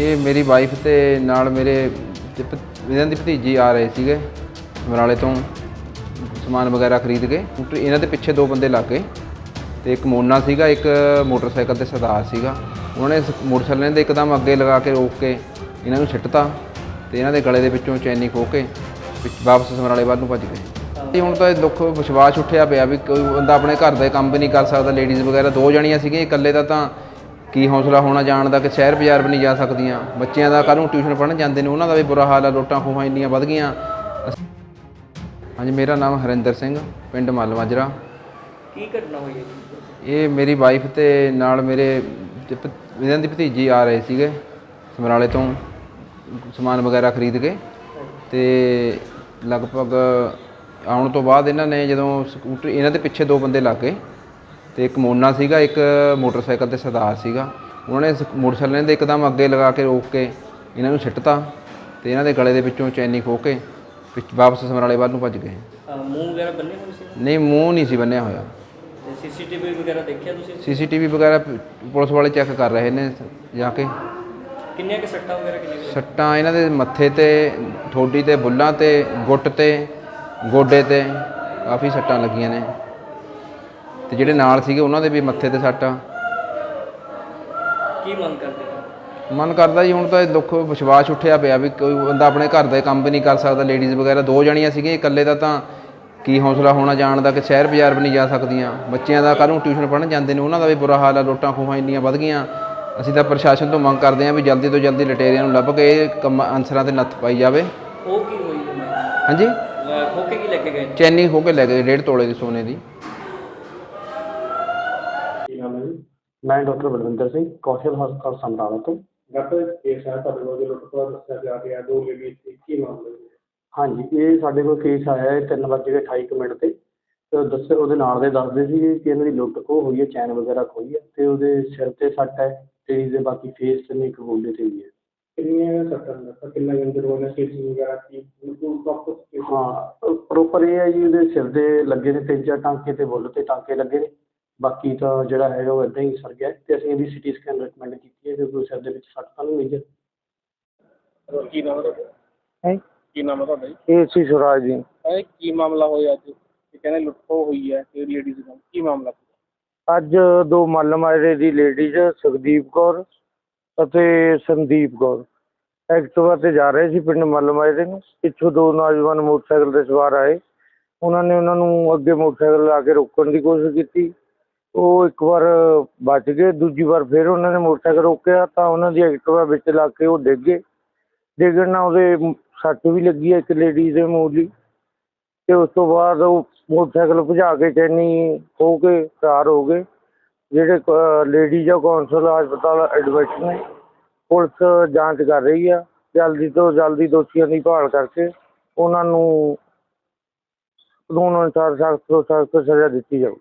ਇਹ ਮੇਰੀ ਵਾਈਫ ਤੇ ਨਾਲ ਮੇਰੇ ਤੇ ਭ- ਇਹਨਾਂ ਦੀ ਭਤੀਜੀ ਆ ਰਹੇ ਸੀਗੇ ਸਮਰਾਲੇ ਤੋਂ ਸਮਾਨ ਵਗੈਰਾ ਖਰੀਦ ਕੇ। ਸਕੂਟਰ- ਇਹਨਾਂ ਦੇ ਪਿੱਛੇ ਦੋ ਬੰਦੇ ਲੱਗ ਗਏ ਤੇ ਇੱਕ ਮੋਨਾ ਸੀਗਾ, ਇੱਕ ਮੋਟਰਸਾਈਕਲ ਤੇ ਸਰਦਾਰ ਸੀਗਾ। ਉਹਨਾਂ ਨੇ ਸ- ਮੋਟਰਸਾਈਕਲ ਦੇ ਇੱਕਦਮ ਅੱਗੇ ਲਗਾ ਕੇ ਰੋਕ ਕੇ ਇਹਨਾਂ ਨੂੰ ਛਿੱਟਤਾ ਤੇ ਇਹਨਾਂ ਦੇ ਗਲੇ ਦੇ ਵਿੱਚੋਂ ਚੈਨੀ ਖੋਹ ਕੇ ਵਿੱਚ ਵਾਪਸ ਸਮਰਾਲੇ ਵੱਲ ਨੂੰ ਭੱਜ ਗਏ। ਤੇ ਹੁਣ ਤਾਂ ਇਹ ਦੁੱਖ, ਵਿਸ਼ਵਾਸ ਉੱਠਿਆ ਪਿਆ ਵੀ ਕੋਈ ਬੰਦਾ ਆਪਣੇ ਘਰ ਦਾ ਕੰਮ ਵੀ ਨਹੀਂ ਕਰ ਸਕਦਾ। ਲੇਡੀਜ਼ ਵਗੈਰਾ ਦੋ ਜਣੀਆਂ ਸੀਗੀਆਂ, ਇਕੱਲੇ ਦਾ ਤਾਂ ਕੀ ਹੌਸਲਾ ਹੋਣਾ ਜਾਣ ਦਾ ਕਿ ਸ਼ਹਿਰ ਬਾਜ਼ਾਰ ਵੀ ਨਹੀਂ ਜਾ ਸਕਦੀਆਂ। ਬੱਚਿਆਂ ਦਾ ਕੱਲ੍ਹ ਨੂੰ ਟਿਊਸ਼ਨ ਪੜ੍ਹਨ ਜਾਂਦੇ ਨੇ ਉਹਨਾਂ ਦਾ ਵੀ ਬੁਰਾ ਹਾਲ ਆ ਲੋਟਾਂ ਖੋਹਾਂ ਇੰਨੀਆਂ ਵੱਧ ਗਈਆਂ। ਹਾਂਜੀ ਮੇਰਾ ਨਾਮ ਹਰਿੰਦਰ ਸਿੰਘ ਪਿੰਡ ਮੱਲ ਮਾਜਰਾ। ਕੀ ਘਟਨਾ ਹੋਈ ਹੈ ਇਹ ਮੇਰੀ ਵਾਈਫ ਤੇ ਨਾਲ ਮੇਰੇ ਇਹਨਾਂ ਦੀ ਭਤੀਜੀ ਆ ਰਹੇ ਸੀਗੇ ਸਮਰਾਲੇ ਤੋਂ ਸਮਾਨ ਵਗੈਰਾ ਖਰੀਦ ਕੇ। ਤੇ ਲਗਭਗ ਆਉਣ ਤੋਂ ਬਾਅਦ ਇਹਨਾਂ ਨੇ ਜਦੋਂ ਸਕੂਟਰ ਇਹਨਾਂ ਦੇ ਪਿੱਛੇ ਦੋ ਬੰਦੇ ਲੱਗ ਗਏ। ਤੇ ਇੱਕ ਮੋਨਾ ਸੀਗਾ ਇੱਕ ਮੋਟਰਸਾਈਕਲ ਤੇ ਸਰਦਾਰ ਸੀਗਾ। ਉਹਨਾਂ ਨੇ ਮੋਟਰਸਾਈਕਲ ਦੇ ਇੱਕਦਮ ਅੱਗੇ ਲਗਾ ਕੇ ਰੋਕ ਕੇ ਇਹਨਾਂ ਨੂੰ ਛਿੱਟਤਾ ਤੇ ਇਹਨਾਂ ਦੇ ਗਲੇ ਦੇ ਵਿੱਚੋਂ ਚੈਨੀ ਖੋਹ ਕੇ ਵਾਪਸ ਸਮਰਾਲੇ ਵੱਲ ਨੂੰ ਭੱਜ ਗਏ। ਮੂੰਹ ਵਗੈਰਾ ਬੰਨੇ ਹੋਏ ਸੀ? ਨਹੀਂ ਮੂੰਹ ਨਹੀਂ ਸੀ ਬੰਨਿਆ ਹੋਇਆ। ਸੀਸੀਟੀਵੀ ਵਗੈਰਾ ਦੇਖਿਆ ਤੁਸੀਂ? ਸੀਸੀਟੀਵੀ ਵਗੈਰਾ ਪੁਲਿਸ ਵਾਲੇ ਚੈੱਕ ਕਰ ਰਹੇ ਨੇ ਜਾ ਕੇ। ਕਿੰਨੀਆਂ ਕਿ ਸੱਟਾਂ ਵਗੈਰਾ ਕਿੰਨੀਆਂ ਕੁ- ਸੱਟਾਂ ਇਹਨਾਂ ਦੇ ਮੱਥੇ ਤੇ ਠੋਡੀ ਤੇ ਬੁੱਲਾਂ ਤੇ ਗੁੱਟ ਤੇ ਗੋਡੇ ਤੇ ਕਾਫੀ ਸੱਟਾਂ ਲੱਗੀਆਂ ਨੇ। ਤੇ ਜਿਹੜੇ ਨਾਲ ਸੀਗੇ ਉਹਨਾਂ ਦੇ ਵੀ ਮੱਥੇ ਤੇ ਸੱਟ ਆ। ਕੀ ਮੰਗ ਕਰਦੇ ਹੋ? ਮਨ ਕਰਦਾ ਜੀ ਹੁਣ ਤਾਂ ਇਹ ਦੁੱਖ ਵਿਸ਼ਵਾਸ ਉੱਠਿਆ ਪਿਆ ਵੀ ਕੋਈ ਬੰਦਾ ਆਪਣੇ ਘਰ ਦੇ ਕੰਮ ਵੀ ਨਹੀਂ ਕਰ ਸਕਦਾ। ਲੇਡੀਜ਼ ਵਗੈਰਾ ਦੋ ਜਣੀਆਂ ਸੀਗੀਆਂ ਇਕੱਲੇ ਦਾ ਤਾਂ ਕੀ ਹੌਸਲਾ ਹੋਣਾ ਜਾਣ ਦਾ ਕਿ ਸ਼ਹਿਰ ਬਾਜ਼ਾਰ ਵੀ ਨਹੀਂ ਜਾ ਸਕਦੀਆਂ। ਬੱਚਿਆਂ ਦਾ ਕੱਲ੍ਹ ਨੂੰ ਟਿਊਸ਼ਨ ਪੜ੍ਹਨ ਜਾਂਦੇ ਨੇ ਉਹਨਾਂ ਦਾ ਵੀ ਬੁਰਾ ਹਾਲ ਆ ਲੋਟਾਂ ਖੋਹਾਂ ਇੰਨੀਆਂ ਵੱਧ ਗਈਆਂ। ਅਸੀਂ ਤਾਂ ਪ੍ਰਸ਼ਾਸਨ ਤੋਂ ਮੰਗ ਕਰਦੇ ਹਾਂ ਵੀ ਜਲਦੀ ਤੋਂ ਜਲਦੀ ਲਟੇਰਿਆਂ ਨੂੰ ਲੱਭ ਕੇ ਇਹ ਕੰਮ ਅਨਸਰਾਂ ਤੇ ਨੱਥ ਪਾਈ ਜਾਵੇ। ਉਹ ਕੀ ਹੋਈ ਹੈ? ਹਾਂਜੀ? ਖੋਕੇ ਕੀ ਲੈ ਕੇ ਗਏ ਚੈਨੀ ਹੋ ਕੇ ਲੈ ਗਏ ਡੇਢ ਤੋਲੇ ਦੀ ਸੋਨੇ ਦੀ। ਮੈਂ ਡਾਕਟਰ ਬਲਵਿੰਦਰ ਸਿੰਘ ਕੌਸ਼ਲ ਹਸਪਤਾਲ ਸਮਰਾਲਾ ਤੋਂ। ਡਾਕਟਰ ਕੇਸ ਹੈ ਤੁਹਾਡੇ ਕੋਲ ਜੋ ਲੁੱਟਖੋਆ ਦੱਸਿਆ ਜਾ ਰਿਹਾ ਦੋ ਲੇਡੀ ਸੀ ਕੀ ਮਾਮਲਾ ਹੈ ਹਾਂਜੀ ਇਹ ਸਾਡੇ ਕੋਲ ਕੇਸ ਆਇਆ ਹੈ 3:28 ਕੁ ਮਿੰਟ ਤੇ। ਤੇ ਦੱਸੇ ਉਹਦੇ ਨਾਲ ਦੇ ਦੱਸਦੇ ਸੀਗੇ ਕਿ ਇਹਨਾਂ ਦੀ ਲੁੱਟ ਖੋਹ ਹੋਈ ਹੈ ਚੈਨ ਵਗੈਰਾ ਖੋਈ ਹੈ ਤੇ ਉਹਦੇ ਸਿਰ ਤੇ ਸੱਟ ਹੈ ਤੇ ਇਹਦੇ ਬਾਕੀ ਫੇਸ ਤੇ ਨਹੀਂ ਇੱਕ ਗੋਡੇ ਤੇ ਵੀ ਹੈ। ਕਿੰਨੀਆਂ ਸੱਟਾਂ ਦਾ ਕਿੰਨਾ ਗੰਦੇ ਰੋਣਾ ਸਟੇਜ ਵਗੈਰਾ ਕੀ ਬਿਲਕੁਲ ਪ੍ਰੋਪਰ ਹਾਂ ਪ੍ਰੋਪਰ ਇਹ ਹੈ ਜੀ ਉਹਦੇ ਸਿਰ ਦੇ ਲੱਗੇ ਨੇ ਤਿੰਨ ਚਾਰ ਟਾਂਕੇ ਤੇ ਬੁੱਲ ਤੇ ਟਾਂਕੇ ਲੱਗੇ ਨੇ। ਬਾਕੀ ਤਾਂ ਜਿਹੜਾ ਹੈਗਾ ਉਹ ਇਦਾਂ ਹੀ ਸਰ ਗਿਆ ਹੈ ਤੇ ਅਸੀਂ ਇਹਦੀ ਸਿਟੀ ਸਕੈਨ ਰეკਮੈਂਡ ਕੀਤੀ ਹੈ ਕਿਉਂਕਿ ਸਿਰ ਦੇ ਵਿੱਚ ਸੱਟ ਤਾਂ ਨਹੀਂ ਮੇਜਰ ਕੀ ਨਾਮ ਹੈ ਤੁਹਾਡਾ? ਹੈ? ਕੀ ਨਾਮ ਹੈ ਤੁਹਾਡਾ ਜੀ? ਇਹ ਸੀ ਸੁਰਾਜ ਜੀ। ਇਹ ਕੀ ਮਾਮਲਾ ਹੋਇਆ ਅੱਜ? ਇਹ ਕਹਿੰਦੇ ਲੁੱਟਖੋ ਹੋਈ ਹੈ ਤੇ ਲੇਡੀਜ਼ ਨਾਲ ਕੀ ਮਾਮਲਾ ਅੱਜ ਦੋ ਮੱਲ ਮਾਜਰੇ ਦੀ ਲੇਡੀਜ਼ ਸੁਖਦੀਪ ਕੌਰ ਅਤੇ ਸੰਦੀਪ ਕੌਰ। ਐਕਟਿਵਾ ਤੇ ਜਾ ਰਹੇ ਸੀ ਪਿੰਡ ਮੱਲ ਮਾਜਰੇ ਨੂੰ। ਪਿੱਛੋਂ ਦੋ ਨੌਜਵਾਨ ਮੋਟਰਸਾਈਕਲ ਤੇ ਸਵਾਰ ਆਏ। ਉਹਨਾਂ ਨੇ ਉਹਨਾਂ ਨੂੰ ਅੱਗੇ ਮੋਟਰਸਾਈਕਲ ਲਾ ਕੇ ਰੋਕਣ ਦੀ ਕੋਸ਼ਿਸ਼ ਕੀਤੀ। ਉਹ ਇੱਕ ਵਾਰ ਬਚ ਗਏ, ਦੂਜੀ ਵਾਰ ਫਿਰ ਉਹਨਾਂ ਨੇ ਮੋਟਰਸਾਈਕਲ ਰੋਕਿਆ ਤਾਂ ਉਹਨਾਂ ਦੀ ਐਕਟਿਵਾ ਵਿੱਚ ਲਾ ਕੇ ਉਹ ਡਿੱਗ ਗਏ। ਡਿੱਗਣ ਨਾਲ ਉਹਦੇ ਮ- ਸੱਟ ਵੀ ਲੱਗੀ ਹੈ ਇੱਕ ਲੇਡੀ ਦੇ ਮੂਲੀ ਤੇ ਉਸ ਤੋਂ ਬਾਅਦ ਉਹ ਮੋਟਰਸਾਈਕਲ ਭਜਾ ਕੇ ਚੈਨੀ ਹੋ ਕੇ ਫਰਾਰ ਹੋ ਗਏ। ਜਿਹੜੇ ਲੇਡੀਜ਼ ਆ ਕੌਂਸਲ ਹਸਪਤਾਲ ਐਡਮਿਟ ਨੇ। ਪੁਲਿਸ ਜਾਂਚ ਕਰ ਰਹੀ ਆ। ਜਲਦੀ ਤੋਂ ਜਲਦੀ ਦੋਸ਼ੀਆਂ ਦੀ ਭਾਲ ਕਰਕੇ ਉਹਨਾਂ ਨੂੰ ਕਾਨੂੰਨ ਅਨੁਸਾਰ ਸਖਤ ਤੋਂ ਸਖਤ ਸਜ਼ਾ ਦਿੱਤੀ ਜਾਊ।